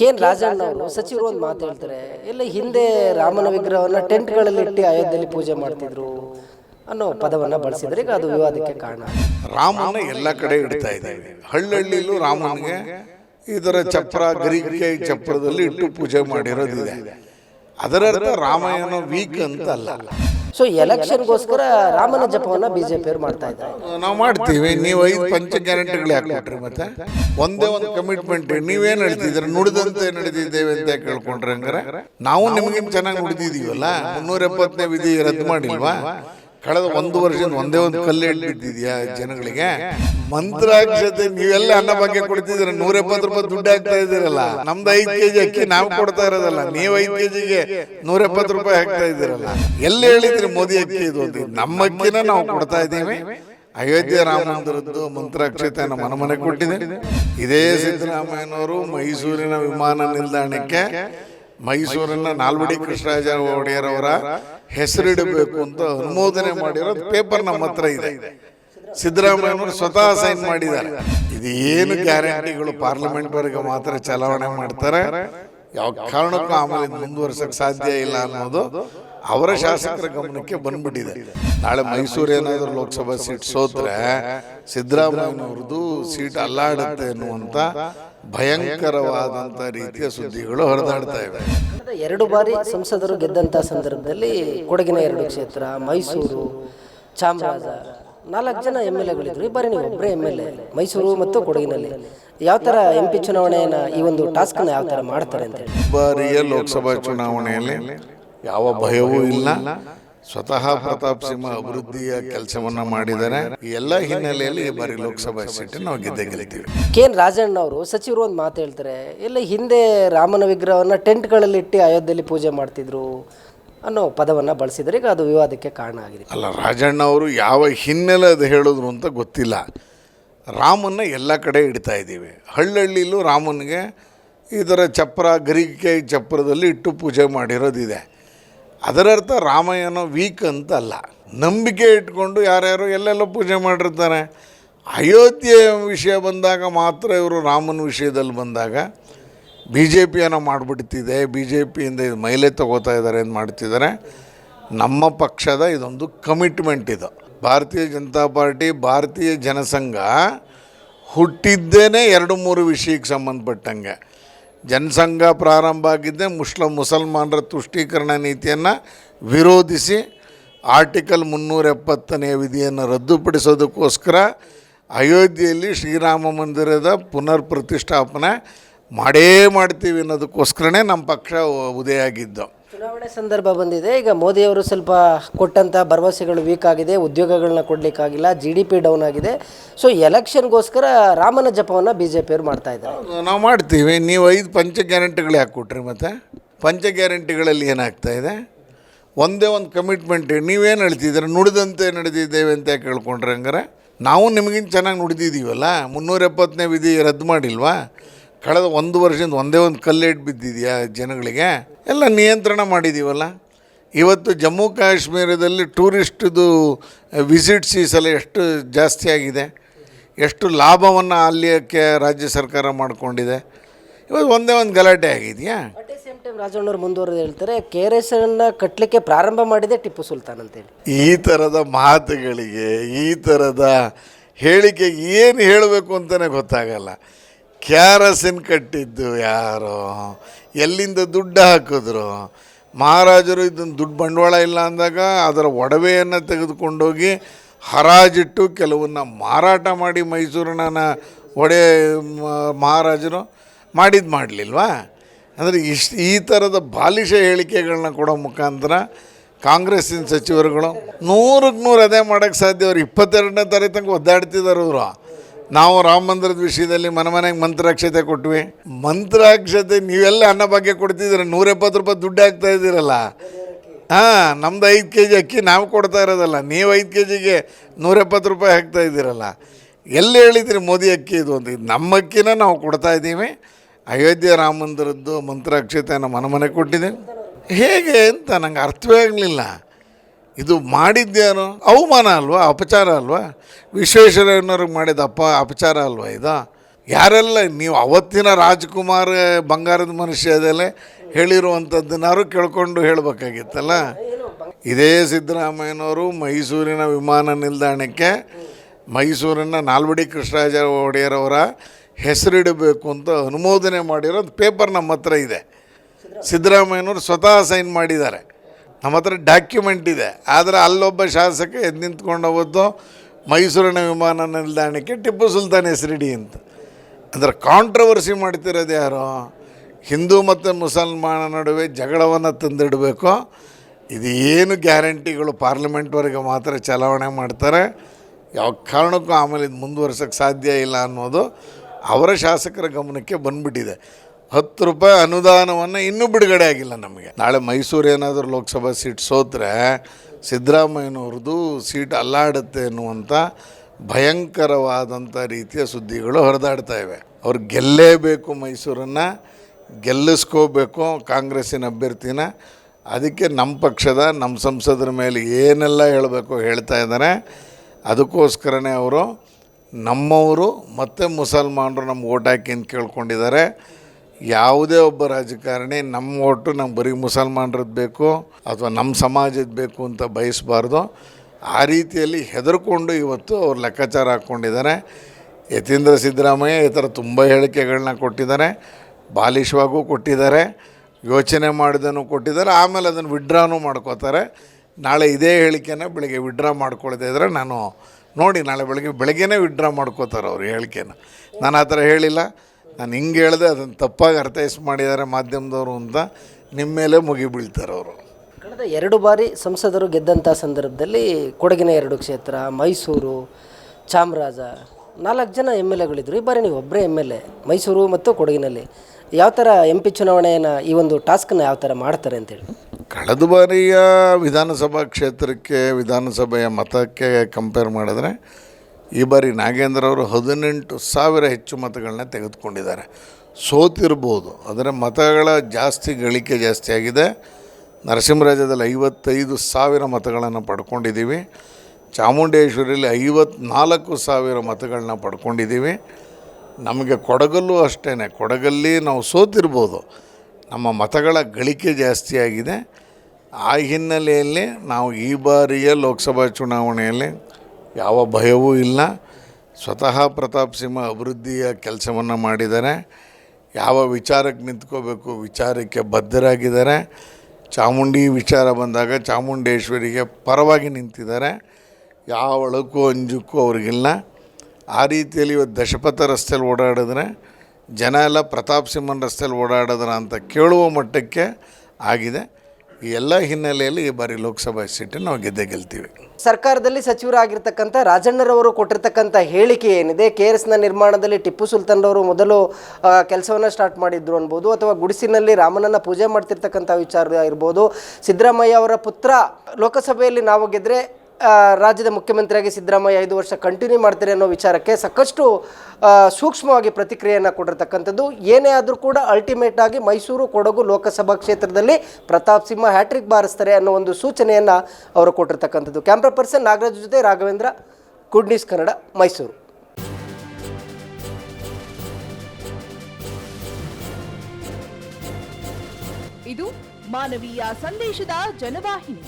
K N Rajanna ಅವರು ಸಚಿವರು ಒಂದು ಮಾತು ಹೇಳ್ತಾರೆ. ಎಲ್ಲ ಹಿಂದೆ ರಾಮನ ವಿಗ್ರಹವನ್ನ ಟೆಂಟ್ಗಳಲ್ಲಿ ಇಟ್ಟು ಅಯೋಧ್ಯೆಯಲ್ಲಿ ಪೂಜೆ ಮಾಡ್ತಿದ್ರು ಅನ್ನೋ ಪದವನ್ನ ಬಳಸಿದ್ರೆ ಈಗ ಅದು ವಿವಾದಕ್ಕೆ ಕಾರಣ. ರಾಮನ ಎಲ್ಲ ಕಡೆ ಇಡ್ತಾ ಇದ್ದೀವಿ ಹಳ್ಳಹಳ್ಳಿಲೂ ರಾಮನಿಗೆ ಇದರ ಚಪ್ರ ಗರಿಕೆ ಚಪ್ರದಲ್ಲಿ ಇಟ್ಟು ಪೂಜೆ ಮಾಡಿರೋದಿದೆ. ಅದರರ್ಥ ರಾಮಾಯಣ ವೀಕ್ ಅಂತ ಅಲ್ಲ ಸೊ ಎಲೆಕ್ಷನ್ಗೋಸ್ಕರ ರಾಮನ ಜಪವನ್ನ ಬಿಜೆಪಿಯವರು ಮಾಡ್ತಾ ಇದ್ದಾರೆ. ನಾವು ಮಾಡ್ತೀವಿ. ನೀವು ಐದು ಪಂಚ ಗ್ಯಾರಂಟಿಗಳು ಯಾಕೆ ಕೊಟ್ರಿ ಮತ್ತೆ. ಒಂದೇ ಒಂದು ಕಮಿಟ್ಮೆಂಟ್ ನೀವೇನು ಹೇಳ್ತಿದ್ರೆ ನುಡಿದಂತೆ ನಡೆದಿದ್ದೇವೆ ಅಂತ ಕೇಳ್ಕೊಂಡ್ರೆ ಹಂಗಾರೆ? ನಾವು ನಿಮಗಿಂತ ಚೆನ್ನಾಗಿ ನುಡಿದಿದೀವಲ್ಲ ಮುನ್ನೂರ ಎಪ್ಪತ್ತನೇ ವಿಧಿ ರದ್ದು ಮಾಡಿಲ್ವಾ? ಕಳೆದ ಒಂದು ವರ್ಷದಿಂದ ಒಂದೇ ಒಂದು ಕಲ್ಲು ಬಿದ್ದಿದ್ಯಾ ಜನಗಳಿಗೆ? ಮಂತ್ರಾಕ್ಷತೆ ನೀವೆಲ್ಲ ಅನ್ನ ಬಗ್ಗೆ ಕೊಡ್ತಿದ್ದೀರ? ನೂರ ಎಪ್ಪತ್ತು ರೂಪಾಯಿ ದುಡ್ಡು ಹಾಕ್ತಾ ಇದ್ದೀರಲ್ಲ. ನಮ್ದು ಐದು ಕೆಜಿ ಅಕ್ಕಿ ನಾವು ಕೊಡ್ತಾ ಇರೋದಲ್ಲ. ನೀವು ಐದು ಕೆಜಿಗೆ ನೂರ ಎಪ್ಪತ್ತು ರೂಪಾಯಿ ಹಾಕ್ತಾ ಇದ್ದೀರಲ್ಲ. ಎಲ್ಲಿ ಹೇಳಿದ್ರಿ ಮೋದಿ ಅಕ್ಕಿ ಇದು ಅಂತ? ನಮ್ಮ ಅಕ್ಕಿನ ನಾವು ಕೊಡ್ತಾ ಇದ್ದೀವಿ. ಅಯೋಧ್ಯೆ ರಾಮ ಮಂದಿರದ್ದು ಮಂತ್ರಾಕ್ಷತೆಯನ್ನು ಮನ ಮನೆ ಕೊಟ್ಟಿದೆ. ಇದೇ ಸಿದ್ದರಾಮಯ್ಯನವರು ಮೈಸೂರಿನ ವಿಮಾನ ನಿಲ್ದಾಣಕ್ಕೆ ಮೈಸೂರಿನ ನಾಲ್ವಡಿ ಕೃಷ್ಣರಾಜ ಒಡೆಯರ್ ಅವರ ಹೆಸರಿಡಬೇಕು ಅಂತ ಅನುಮೋದನೆ ಮಾಡಿರೋದು ಪೇಪರ್ ನಮ್ಮ ಹತ್ರ ಇದೆ. ಸಿದ್ದರಾಮಯ್ಯನವರು ಸ್ವತಃ ಸೈನ್ ಮಾಡಿದ್ದಾರೆ. ಇದು ಏನು ಗ್ಯಾರಂಟಿಗಳು ಪಾರ್ಲಿಮೆಂಟ್ ವರೆಗೆ ಮಾತ್ರ ಚಲಾವಣೆ ಮಾಡ್ತಾರೆ? ಯಾವ ಕಾರಣಕ್ಕೂ ಆಮೇಲೆ ಮುಂದುವರ್ಸಕ್ಕೆ ಸಾಧ್ಯ ಇಲ್ಲ ಅನ್ನೋದು ಅವರ ಶಾಸಕರ ಗಮನಕ್ಕೆ ಬಂದ್ಬಿಟ್ಟಿದೆ. ನಾಳೆ ಮೈಸೂರು ಏನಾದರೂ ಲೋಕಸಭಾ ಸೀಟ್ ಸೋತ್ರೆ ಸಿದ್ದರಾಮಯ್ಯನವ್ರದ್ದು ಸೀಟ್ ಅಲ್ಲಾಡುತ್ತೆ ಅನ್ನುವಂಥ ಭಯಂಕರವಾದಂಥ ರೀತಿಯ ಸುದ್ದಿಗಳು ಹರಿದಾಡ್ತಾ ಇವೆ. ಎರಡು ಬಾರಿ ಸಂಸದರು ಗೆದ್ದಂತ ಸಂದರ್ಭದಲ್ಲಿ ಕೊಡಗಿನ ಎರಡು ಕ್ಷೇತ್ರ ಮೈಸೂರು ಚಾಮರಾಜ ನಾಲ್ಕು ಜನ ಎಂ ಎಲ್ ಎಗಳಿದ್ರು ಈ ಬಾರಿ ನೀವು ಒಬ್ಬರೇ ಎಂ ಎಲ್ ಎ ಮೈಸೂರು ಮತ್ತು ಕೊಡಗಿನಲ್ಲಿ. ಯಾವ ಥರ ಎಂ ಪಿ ಚುನಾವಣೆಯನ್ನ ಈ ಒಂದು ಟಾಸ್ಕ್ನ ಯಾವ ಥರ ಮಾಡ್ತಾರೆ ಅಂತ ಹೇಳಿ. ಬಾರಿಯ ಲೋಕಸಭಾ ಚುನಾವಣೆಯಲ್ಲಿ ಯಾವ ಭಯವೂ ಇಲ್ಲ. ಸ್ವತಃ ಪ್ರತಾಪ್ ಸಿಂಹ ಅಭಿವೃದ್ಧಿಯ ಕೆಲಸವನ್ನ ಮಾಡಿದ್ದಾರೆ. ಈ ಎಲ್ಲ ಹಿನ್ನೆಲೆಯಲ್ಲಿ ಈ ಬಾರಿ ಲೋಕಸಭಾ ಸೀಟ್ ನಾವು ಗೆದ್ದೆ ಗೆಲ್ತೀವಿ. ಕೆ ಎನ್ ರಾಜಣ್ಣ ಅವರು ಸಚಿವರು ಒಂದು ಮಾತು ಹೇಳ್ತಾರೆ ಎಲ್ಲ ಹಿಂದೆ ರಾಮನ ವಿಗ್ರಹವನ್ನ ಟೆಂಟ್ಗಳಲ್ಲಿ ಇಟ್ಟು ಅಯೋಧ್ಯೆಯಲ್ಲಿ ಪೂಜೆ ಮಾಡ್ತಿದ್ರು ಅನ್ನೋ ಪದವನ್ನ ಬಳಸಿದ್ರೆ ಈಗ ಅದು ವಿವಾದಕ್ಕೆ ಕಾರಣ ಆಗಿದೆ. ಅಲ್ಲ ರಾಜಣ್ಣ ಅವರು ಯಾವ ಹಿನ್ನೆಲೆ ಅದು ಹೇಳಿದ್ರು ಅಂತ ಗೊತ್ತಿಲ್ಲ. ರಾಮನ್ನ ಎಲ್ಲ ಕಡೆ ಇಡ್ತಾ ಇದ್ದೀವಿ. ಹಳ್ಳಹಳ್ಳಿಲೂ ರಾಮನಿಗೆ ಇದರ ಚಪ್ರ ಗರಿಕೆ ಚಪ್ರದಲ್ಲಿ ಇಟ್ಟು ಪೂಜೆ ಮಾಡಿರೋದಿದೆ. ಅದರರ್ಥ ರಾಮಾಯಣ ವೀಕ್ ಅಂತ ಅಲ್ಲ ನಂಬಿಕೆ ಇಟ್ಕೊಂಡು ಯಾರ್ಯಾರು ಎಲ್ಲೆಲ್ಲ ಪೂಜೆ ಮಾಡಿರ್ತಾರೆ. ಅಯೋಧ್ಯೆ ವಿಷಯ ಬಂದಾಗ ಮಾತ್ರ ಇವರು ರಾಮನ ವಿಷಯದಲ್ಲಿ ಬಂದಾಗ ಬಿ ಜೆ ಪಿಯನ್ನು ಮಾಡಿಬಿಡ್ತಿದೆ. ಬಿ ಜೆ ಪಿಯಿಂದ ಇದು ಮೈಲೆ ತಗೋತಾ ಇದ್ದಾರೆ ಅಂತ ಮಾಡ್ತಿದ್ದಾರೆ. ನಮ್ಮ ಪಕ್ಷದ ಇದೊಂದು ಕಮಿಟ್ಮೆಂಟ್ ಇದು. ಭಾರತೀಯ ಜನತಾ ಪಾರ್ಟಿ, ಭಾರತೀಯ ಜನಸಂಘ ಹುಟ್ಟಿದ್ದೇನೆ ಎರಡು ಮೂರು ವಿಷಯಕ್ಕೆ ಸಂಬಂಧಪಟ್ಟಂಗೆ. ಜನಸಂಘ ಪ್ರಾರಂಭ ಆಗಿದ್ದೆ ಮುಸ್ಲ ಮುಸಲ್ಮಾನರ ತುಷ್ಟೀಕರಣ ನೀತಿಯನ್ನು ವಿರೋಧಿಸಿ ಆರ್ಟಿಕಲ್ ಮುನ್ನೂರ ಎಪ್ಪತ್ತನೇ ವಿಧಿಯನ್ನು ರದ್ದುಪಡಿಸೋದಕ್ಕೋಸ್ಕರ ಅಯೋಧ್ಯೆಯಲ್ಲಿ ಶ್ರೀರಾಮ ಮಂದಿರದ ಪುನರ್ ಪ್ರತಿಷ್ಠಾಪನೆ ಮಾಡೇ ಮಾಡ್ತೀವಿ ಅನ್ನೋದಕ್ಕೋಸ್ಕರನೇ ನಮ್ಮ ಪಕ್ಷ ಉದಯ ಆಗಿದ್ದು. ಚುನಾವಣೆ ಸಂದರ್ಭ ಬಂದಿದೆ. ಈಗ ಮೋದಿಯವರು ಸ್ವಲ್ಪ ಕೊಟ್ಟಂತ ಭರವಸೆಗಳು ವೀಕ್ ಆಗಿದೆ. ಉದ್ಯೋಗಗಳನ್ನ ಕೊಡ್ಲಿಕ್ಕಾಗಿಲ್ಲ. ಜಿ ಡಿ ಪಿ ಡೌನ್ ಆಗಿದೆ. ಸೊ ಎಲೆಕ್ಷನ್ಗೋಸ್ಕರ ರಾಮನ ಜಪವನ್ನ ಪಿಯವರು ಮಾಡ್ತಾ ಇದ್ದಾರೆ. ನಾವು ಮಾಡ್ತೀವಿ. ನೀವು ಐದು ಪಂಚ ಗ್ಯಾರಂಟಿಗಳು ಯಾಕೆ ಕೊಟ್ರಿ ಮತ್ತೆ? ಪಂಚ ಗ್ಯಾರಂಟಿಗಳಲ್ಲಿ ಏನಾಗ್ತಾ ಇದೆ? ಒಂದೇ ಒಂದು ಕಮಿಟ್ಮೆಂಟ್ ನೀವೇನು ಹೇಳ್ತಿದ್ದೀರ? ನುಡಿದಂತೆ ನಡೆದಿದ್ದೇವೆ ಅಂತ ಕೇಳ್ಕೊಂಡ್ರೆ ಹಂಗಾರೆ? ನಾವು ನಿಮಗಿಂತ ಚೆನ್ನಾಗಿ ನುಡಿದಿದ್ದೀವಲ್ಲ? ಮುನ್ನೂರ ಎಪ್ಪತ್ತನೇ ವಿಧಿ ರದ್ದು ಮಾಡಿಲ್ವಾ? ಕಳೆದ ಒಂದು ವರ್ಷದಿಂದ ಒಂದೇ ಒಂದು ಕಲ್ಲೇಟ್ ಬಿದ್ದಿದೆಯಾ ಜನಗಳಿಗೆ? ಎಲ್ಲ ನಿಯಂತ್ರಣ ಮಾಡಿದ್ದೀವಲ್ಲ ಇವತ್ತು ಜಮ್ಮು ಕಾಶ್ಮೀರದಲ್ಲಿ ಟೂರಿಸ್ಟ್ದು ವಿಸಿಟ್ಸ್ ಈ ಸಲ ಎಷ್ಟು ಜಾಸ್ತಿ ಆಗಿದೆ? ಎಷ್ಟು ಲಾಭವನ್ನು ಅಲ್ಲಿಯಕ್ಕೆ ರಾಜ್ಯ ಸರ್ಕಾರ ಮಾಡಿಕೊಂಡಿದೆ? ಇವತ್ತು ಒಂದೇ ಒಂದು ಗಲಾಟೆ ಆಗಿದೆಯಾ? ಅಟ್ ಸೇಮ್ ಟೈಮ್ ರಾಜಣ್ಣವ್ರು ಮುಂದುವರೆದು ಹೇಳ್ತಾರೆ ಕೆ ಆರ್ ಎಸ್ ಅನ್ನ ಕಟ್ಟಲಿಕ್ಕೆ ಪ್ರಾರಂಭ ಮಾಡಿದೆ ಟಿಪ್ಪು ಸುಲ್ತಾನ್ ಅಂತೇಳಿ ಈ ಥರದ ಮಾತುಗಳಿಗೆ ಈ ಥರದ ಹೇಳಿಕೆ ಏನು ಹೇಳಬೇಕು ಅಂತಲೇ ಗೊತ್ತಾಗಲ್ಲ. ಕ್ಯಾರಸಿನ್ ಕಟ್ಟಿದ್ದು ಯಾರು? ಎಲ್ಲಿಂದ ದುಡ್ಡು ಹಾಕಿದ್ರು? ಮಹಾರಾಜರು ಇದನ್ನು ದುಡ್ಡು ಬಂಡವಾಳ ಇಲ್ಲ ಅಂದಾಗ ಅದರ ಒಡವೆಯನ್ನು ತೆಗೆದುಕೊಂಡೋಗಿ ಹರಾಜಿಟ್ಟು ಕೆಲವನ್ನ ಮಾರಾಟ ಮಾಡಿ ಮೈಸೂರಿನ ಒಡೆ ಮಹಾರಾಜರು ಮಾಡಿದ್ದು ಮಾಡಲಿಲ್ವಾ? ಅಂದರೆ ಇಷ್ಟು ಈ ಥರದ ಬಾಲಿಷ ಹೇಳಿಕೆಗಳನ್ನ ಕೊಡೋ ಮುಖಾಂತರ ಕಾಂಗ್ರೆಸ್ಸಿನ ಸಚಿವರುಗಳು ನೂರಕ್ಕೆ ನೂರು ಅದೇ ಮಾಡೋಕ್ಕೆ ಸಾಧ್ಯ ಅವ್ರು ಇಪ್ಪತ್ತೆರಡನೇ ತಾರೀಕು ತನಕ ಒದ್ದಾಡ್ತಿದ್ದಾರೆ ಅವರು ನಾವು ರಾಮ ಮಂದಿರದ ವಿಷಯದಲ್ಲಿ ಮನೆ ಮನೆಗೆ ಮಂತ್ರಾಕ್ಷತೆ ಕೊಟ್ವಿ. ಮಂತ್ರಾಕ್ಷತೆ ನೀವೆಲ್ಲ ಅನ್ನ ಬಗ್ಗೆ ಕೊಡ್ತಿದ್ದೀರ, ನೂರೆಪ್ಪತ್ತು ರೂಪಾಯಿ ದುಡ್ಡು ಹಾಕ್ತಾ ಇದ್ದೀರಲ್ಲ. ಹಾಂ, ನಮ್ದು ಐದು ಕೆ ಜಿ ಅಕ್ಕಿ ನಾವು ಕೊಡ್ತಾ ಇರೋದಲ್ಲ, ನೀವು ಐದು ಕೆ ಜಿಗೆ ನೂರೆಪ್ಪತ್ತು ರೂಪಾಯಿ ಹಾಕ್ತಾ ಇದ್ದೀರಲ್ಲ. ಎಲ್ಲಿ ಹೇಳಿದ್ರಿ ಮೋದಿ ಅಕ್ಕಿ ಇದು ಅಂತ? ಇದು ನಮ್ಮ ಅಕ್ಕಿನ ನಾವು ಕೊಡ್ತಾ ಇದ್ದೀವಿ. ಅಯೋಧ್ಯೆ ರಾಮ ಮಂದಿರದ್ದು ಮಂತ್ರಾಕ್ಷತೆಯನ್ನು ಮನೆ ಮನೆಗೆ ಕೊಟ್ಟಿದೆ ಹೇಗೆ ಅಂತ ನಂಗೆ ಅರ್ಥವೇ ಆಗಲಿಲ್ಲ. ಇದು ಮಾಡಿದ್ದೇನು ಅವಮಾನ ಅಲ್ವಾ? ಅಪಚಾರ ಅಲ್ವಾ? ವಿಶ್ವೇಶ್ವರಯ್ಯನವ್ರಿಗೆ ಮಾಡಿದ ಅಪ, ಅಪಚಾರ ಅಲ್ವಾ ಇದು? ಯಾರೆಲ್ಲ ನೀವು ಅವತ್ತಿನ ರಾಜ್ಕುಮಾರ್ ಬಂಗಾರದ ಮನುಷ್ಯದಲ್ಲೇ ಹೇಳಿರುವಂಥದ್ದನ್ನಾರು ಕೇಳ್ಕೊಂಡು ಹೇಳಬೇಕಾಗಿತ್ತಲ್ಲ? ಇದೇ ಸಿದ್ದರಾಮಯ್ಯನವರು ಮೈಸೂರಿನ ವಿಮಾನ ನಿಲ್ದಾಣಕ್ಕೆ ಮೈಸೂರಿನ ನಾಲ್ವಡಿ ಕೃಷ್ಣರಾಜ ಒಡೆಯರವರ ಹೆಸರಿಡಬೇಕು ಅಂತ ಅನುಮೋದನೆ ಮಾಡಿರೋದು ಪೇಪರ್ ನಮ್ಮ ಹತ್ರ ಇದೆ. ಸಿದ್ದರಾಮಯ್ಯನವರು ಸ್ವತಃ ಸೈನ್ ಮಾಡಿದ್ದಾರೆ. ನಮ್ಮ ಹತ್ರ ಡಾಕ್ಯುಮೆಂಟ್ ಇದೆ. ಆದರೆ ಅಲ್ಲೊಬ್ಬ ಶಾಸಕ ಎದ್ದು ನಿಂತ್ಕೊಂಡು ಅವತ್ತು ಮೈಸೂರಿನ ವಿಮಾನ ನಿಲ್ದಾಣಕ್ಕೆ ಟಿಪ್ಪು ಸುಲ್ತಾನ್ ಹೆಸರಿಡಿ ಅಂತ. ಅಂದರೆ ಕಾಂಟ್ರವರ್ಸಿ ಮಾಡ್ತಿರೋದು ಯಾರು? ಹಿಂದೂ ಮತ್ತು ಮುಸಲ್ಮಾನ ನಡುವೆ ಜಗಳವನ್ನು ತಂದಿಡಬೇಕು. ಇದು ಏನು ಗ್ಯಾರಂಟಿಗಳು ಪಾರ್ಲಿಮೆಂಟ್ವರೆಗೆ ಮಾತ್ರ ಚಲಾವಣೆ ಮಾಡ್ತಾರೆ. ಯಾವ ಕಾರಣಕ್ಕೂ ಆಮೇಲೆ ಇದು ಮುಂದುವರ್ಸೋಕ್ಕೆ ಸಾಧ್ಯ ಇಲ್ಲ ಅನ್ನೋದು ಅವರ ಶಾಸಕರ ಗಮನಕ್ಕೆ ಬಂದ್ಬಿಟ್ಟಿದೆ. ಹತ್ತು ರೂಪಾಯಿ ಅನುದಾನವನ್ನು ಇನ್ನೂ ಬಿಡುಗಡೆ ಆಗಿಲ್ಲ ನಮಗೆ. ನಾಳೆ ಮೈಸೂರು ಏನಾದರೂ ಲೋಕಸಭಾ ಸೀಟ್ ಸೋತ್ರೆ ಸಿದ್ದರಾಮಯ್ಯನವ್ರದ್ದು ಸೀಟ್ ಅಲ್ಲಾಡುತ್ತೆ ಅನ್ನುವಂಥ ಭಯಂಕರವಾದಂಥ ರೀತಿಯ ಸುದ್ದಿಗಳು ಹರಿದಾಡ್ತಾ ಇವೆ. ಅವ್ರು ಗೆಲ್ಲೇಬೇಕು ಮೈಸೂರನ್ನು, ಗೆಲ್ಲಿಸ್ಕೋಬೇಕು ಕಾಂಗ್ರೆಸ್ಸಿನ ಅಭ್ಯರ್ಥಿನ. ಅದಕ್ಕೆ ನಮ್ಮ ಪಕ್ಷದ ನಮ್ಮ ಸಂಸದರ ಮೇಲೆ ಏನೆಲ್ಲ ಹೇಳಬೇಕು ಹೇಳ್ತಾ ಇದ್ದಾರೆ. ಅದಕ್ಕೋಸ್ಕರನೇ ಅವರು ನಮ್ಮವರು ಮತ್ತು ಮುಸಲ್ಮಾನರು ನಮ್ಗೆ ಓಟ್ ಹಾಕಿ ಅಂತ ಕೇಳ್ಕೊಂಡಿದ್ದಾರೆ. ಯಾವುದೇ ಒಬ್ಬ ರಾಜಕಾರಣಿ ನಮ್ಮ ಒಟ್ಟು ನಮ್ಗೆ ಬರೀ ಮುಸಲ್ಮಾನರದ್ದು ಬೇಕು ಅಥವಾ ನಮ್ಮ ಸಮಾಜದ ಬೇಕು ಅಂತ ಬಯಸಬಾರ್ದು. ಆ ರೀತಿಯಲ್ಲಿ ಹೆದರ್ಕೊಂಡು ಇವತ್ತು ಅವ್ರು ಲೆಕ್ಕಾಚಾರ ಹಾಕ್ಕೊಂಡಿದ್ದಾರೆ. ಯತೀಂದ್ರ ಸಿದ್ದರಾಮಯ್ಯ ಈ ಥರ ತುಂಬ ಹೇಳಿಕೆಗಳನ್ನ ಕೊಟ್ಟಿದ್ದಾರೆ. ಬಾಲಿಶವಾಗೂ ಕೊಟ್ಟಿದ್ದಾರೆ. ಯೋಚನೆ ಮಾಡಿದನು ಕೊಟ್ಟಿದ್ದಾರೆ. ಆಮೇಲೆ ಅದನ್ನು ವಿಡ್ರಾನು ಮಾಡ್ಕೋತಾರೆ. ನಾಳೆ ಇದೇ ಹೇಳಿಕೆನ ಬೆಳಗ್ಗೆ ವಿಡ್ರಾ ಮಾಡ್ಕೊಳ್ತಾ ಇದ್ದರೆ ನಾನು ನೋಡಿ ನಾಳೆ ಬೆಳಗ್ಗೆ, ಬೆಳಗ್ಗೆನೇ ವಿಡ್ರಾ ಮಾಡ್ಕೋತಾರೆ ಅವ್ರು ಹೇಳಿಕೆನ. ನಾನು ಆ ಥರ ಹೇಳಿಲ್ಲ. ನಾನು ಹಿಂಗೆ ಹೇಳಿದೆ ಅದನ್ನು ತಪ್ಪಾಗಿ ಅರ್ಥೈಸ್ ಮಾಡಿದ್ದಾರೆ ಮಾಧ್ಯಮದವರು ಅಂತ ನಿಮ್ಮ ಮೇಲೆ ಮುಗಿಬೀಳ್ತಾರೆ ಅವರು. ಕಳೆದ ಎರಡು ಬಾರಿ ಸಂಸದರು ಗೆದ್ದಂಥ ಸಂದರ್ಭದಲ್ಲಿ ಕೊಡಗಿನ ಎರಡು ಕ್ಷೇತ್ರ ಮೈಸೂರು ಚಾಮರಾಜ ನಾಲ್ಕು ಜನ ಎಂ ಎಲ್ ಎಗಳಿದ್ರು. ಈ ಬಾರಿ ನೀವು ಒಬ್ಬರೇ ಎಂ ಎಲ್ ಎ ಮೈಸೂರು ಮತ್ತು ಕೊಡಗಿನಲ್ಲಿ. ಯಾವ ಥರ ಎಂ ಪಿ ಚುನಾವಣೆಯನ್ನು ಈ ಒಂದು ಟಾಸ್ಕನ್ನು ಯಾವ ಥರ ಮಾಡ್ತಾರೆ ಅಂತೇಳಿ? ಕಳೆದ ಬಾರಿಯ ವಿಧಾನಸಭಾ ಕ್ಷೇತ್ರಕ್ಕೆ ವಿಧಾನಸಭೆಯ ಮತಕ್ಕೆ ಕಂಪೇರ್ ಮಾಡಿದ್ರೆ ಈ ಬಾರಿ ನಾಗೇಂದ್ರ ಅವರು ಹದಿನೆಂಟು ಸಾವಿರ ಹೆಚ್ಚು ಮತಗಳನ್ನ ತೆಗೆದುಕೊಂಡಿದ್ದಾರೆ. ಸೋತಿರ್ಬೋದು, ಆದರೆ ಮತಗಳ ಜಾಸ್ತಿ ಗಳಿಕೆ ಜಾಸ್ತಿ ಆಗಿದೆ. ನರಸಿಂಹರಾಜದಲ್ಲಿ ಐವತ್ತೈದು ಸಾವಿರ ಮತಗಳನ್ನು ಪಡ್ಕೊಂಡಿದ್ದೀವಿ. ಚಾಮುಂಡೇಶ್ವರಿಯಲ್ಲಿ ಐವತ್ನಾಲ್ಕು ಸಾವಿರ ಮತಗಳನ್ನ ಪಡ್ಕೊಂಡಿದ್ದೀವಿ. ನಮಗೆ ಕೊಡಗಲ್ಲೂ ಅಷ್ಟೇ ಕೊಡಗಲ್ಲಿ ನಾವು ಸೋತಿರ್ಬೋದು. ನಮ್ಮ ಮತಗಳ ಗಳಿಕೆ ಜಾಸ್ತಿ ಆಗಿದೆ. ಆ ಹಿನ್ನೆಲೆಯಲ್ಲಿ ನಾವು ಈ ಬಾರಿಯ ಲೋಕಸಭಾ ಚುನಾವಣೆಯಲ್ಲಿ ಯಾವ ಭಯವೂ ಇಲ್ಲ. ಸ್ವತಃ ಪ್ರತಾಪ್ ಸಿಂಹ ಅಭಿವೃದ್ಧಿಯ ಕೆಲಸವನ್ನು ಮಾಡಿದ್ದಾರೆ ಯಾವ ವಿಚಾರಕ್ಕೆ ನಿಂತ್ಕೋಬೇಕು, ವಿಚಾರಕ್ಕೆ ಬದ್ಧರಾಗಿದ್ದಾರೆ. ಚಾಮುಂಡಿ ವಿಚಾರ ಬಂದಾಗ ಚಾಮುಂಡೇಶ್ವರಿಗೆ ಪರವಾಗಿ ನಿಂತಿದ್ದಾರೆ. ಯಾವ ಒಳಕ್ಕೂ ಅಂಜಕ್ಕೂ ಅವ್ರಿಗಿಲ್ಲ. ಆ ರೀತಿಯಲ್ಲಿ ಇವತ್ತು ದಶಪಥ ರಸ್ತೆಯಲ್ಲಿ ಓಡಾಡಿದ್ರೆ, ಜನ ಎಲ್ಲ ಪ್ರತಾಪ್ ಸಿಂಹನ ರಸ್ತೆಯಲ್ಲಿ ಓಡಾಡಿದ್ರ ಅಂತ ಕೇಳುವ ಮಟ್ಟಕ್ಕೆ ಆಗಿದೆ. ಈ ಎಲ್ಲ ಹಿನ್ನೆಲೆಯಲ್ಲಿ ಈ ಬಾರಿ ಲೋಕಸಭಾ ಸೀಟನ್ನು ನಾವು ಗೆದ್ದೇ ಗೆಲ್ತೀವಿ. ಸರ್ಕಾರದಲ್ಲಿ ಸಚಿವರಾಗಿರ್ತಕ್ಕಂಥ ರಾಜಣ್ಣರವರು ಕೊಟ್ಟಿರ್ತಕ್ಕಂಥ ಹೇಳಿಕೆ ಏನಿದೆ? ಕೆ ಆರ್ ಎಸ್ನ ನಿರ್ಮಾಣದಲ್ಲಿ ಟಿಪ್ಪು ಸುಲ್ತಾನ್ರವರು ಮೊದಲು ಕೆಲಸವನ್ನು ಸ್ಟಾರ್ಟ್ ಮಾಡಿದ್ರು ಅನ್ಬೋದು ಅಥವಾ ಗುಡಿಸಿನಲ್ಲಿ ರಾಮನನ್ನ ಪೂಜೆ ಮಾಡ್ತಿರ್ತಕ್ಕಂಥ ವಿಚಾರ ಇರ್ಬೋದು. ಸಿದ್ದರಾಮಯ್ಯ ಅವರ ಪುತ್ರ ಲೋಕಸಭೆಯಲ್ಲಿ ನಾವು ಗೆದ್ದರೆ ಆ, ರಾಜ್ಯದ ಮುಖ್ಯಮಂತ್ರಿಯಾಗಿ ಸಿದ್ದರಾಮಯ್ಯ ಐದು ವರ್ಷ ಕಂಟಿನ್ಯೂ ಮಾಡ್ತಾರೆ ಅನ್ನೋ ವಿಚಾರಕ್ಕೆ ಸಾಕಷ್ಟು ಸೂಕ್ಷ್ಮವಾಗಿ ಪ್ರತಿಕ್ರಿಯೆಯನ್ನು ಕೊಟ್ಟಿರ್ತಕ್ಕಂಥದ್ದು. ಏನೇ ಆದರೂ ಕೂಡ ಅಲ್ಟಿಮೇಟ್ ಆಗಿ ಮೈಸೂರು, ಕೊಡಗು ಲೋಕಸಭಾ ಕ್ಷೇತ್ರದಲ್ಲಿ ಪ್ರತಾಪ್ ಸಿಂಹ ಹ್ಯಾಟ್ರಿಕ್ ಬಾರಿಸ್ತಾರೆ ಅನ್ನೋ ಒಂದು ಸೂಚನೆಯನ್ನು ಅವರು ಕೊಟ್ಟಿರ್ತಕ್ಕಂಥದ್ದು. ಕ್ಯಾಮ್ರಾ ಪರ್ಸನ್ ನಾಗರಾಜ್ ಜೊತೆ ರಾಘವೇಂದ್ರ ಗುಡ್ ನ್ಯೂಸ್ ಕನ್ನಡ ಮೈಸೂರು. ಇದು ಮಾನವೀಯ ಸಂದೇಶದ ಜನವಾಹಿನಿ.